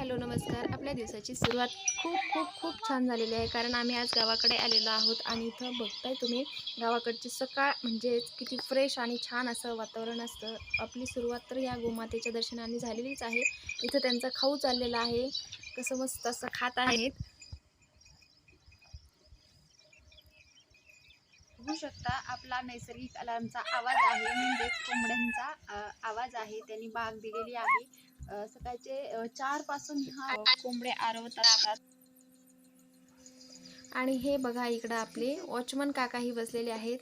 Hello नमस्कार. आपल्या दिवसाची सुरुवात खूप खूप खूप छान झालेली आहे कारण आम्ही आज गावाकडे आलेलो आहोत आणि इथं बघताय तुम्ही गावाकडची सकाळ म्हणजेच किती फ्रेश आणि छान असं वातावरण असतं. आपली सुरुवात तर या गोमातेच्या दर्शनाने झालेलीच आहे. इथं त्यांचा खाऊ चाललेला आहे. कसं मस्त असं खात आहेत. बघू शकता आपला नैसर्गिक अलार्मचा आवाज आहे म्हणजेच कोंबड्यांचा आवाज आहे. त्यांनी बाग दिलेली आहे. सकाळचे चारपासून हा कोंबड्या आरवत असतात. आणि हे बघा इकडं आपले वॉचमन काकाही बसलेले आहेत.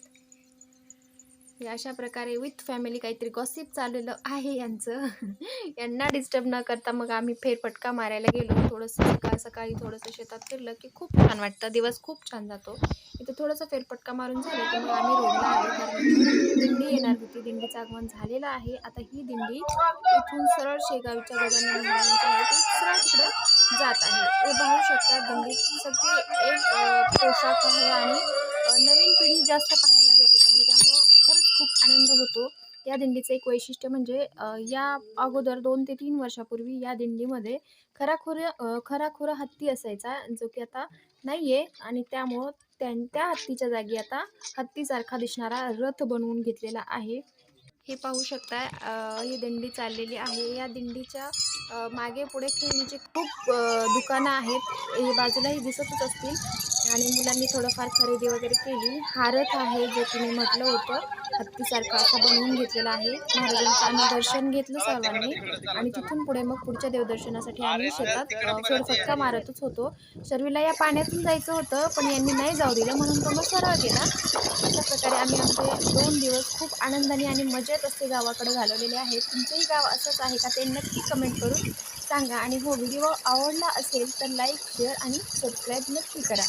अशा प्रकारे विथ फॅमिली काहीतरी गॉसिप चाललेलं आहे यांचं. यांना डिस्टर्ब न करता मग आम्ही फेरफटका मारायला गेलो. थोडंसं सकाळ सकाळी थोडंसं शेतात फिरलं की खूप छान वाटतं. दिवस खूप छान जातो. इथे थोडंसं फेरफटका मारून झालं की मग आम्ही रोडला आलो. कारण दिंडीचं आगमन झालेलं आहे. आता ही दिंडी इथून सरळ शेगावच्या गजानन महाराजांच्या आहे ती सरळ तिकडे जात आहे. हे पाहू शकता दिंडीत सगळे एक पोशाख आहे आणि नवीन पिढी जास्त पाहायला भेटत आहे. त्यामुळं खरंच खूप आनंद होतो. या दिंडीचं एक वैशिष्ट्य म्हणजे या अगोदर दोन ते तीन वर्षापूर्वी या दिंडीमध्ये खराखोर अ, हत्ती असायचा जो की आता नाही आहे आणि त्यामुळं त्या त्या हत्तीच्या जागी आता हत्तीसारखा दिसणारा रथ बनवून घेतलेला आहे. हे पाहू शकता अ, ही दिंडी चाललेली आहे. या दिंडीच्या मागे पुढे खेळणीचे खूप दुकानं आहेत. हे बाजूलाही दिसतच असतील. आणि मुलांनी थोडंफार खरेदी वगैरे केली. हारच आहे जे तुम्ही म्हटलं होतं. हत्तीसारखं असं बनवून घेतलेलं आहे. महाराजांचं आम्ही दर्शन घेतलं सर्वांनी. आणि तिथून पुढे मग पुढच्या देवदर्शनासाठी आम्ही शेतात अ, फेरफटका मारतच होतो. शर्वीला या पाण्यातून जायचं होतं पण यांनी नाही जाऊ दिलं. म्हणून तो मग सरळ गेला अशा प्रकारे आम्ही आमचे दोन दिवस खूप आनंदाने आणि मजेत असते गावाकडे घालवलेले आहेत. तुमचंही गाव असंच आहे का ते नक्की कमेंट करून सांगा. आणि हो व्हिडिओ आवडला असेल तर लाईक शेअर आणि सबस्क्राईब नक्की करा.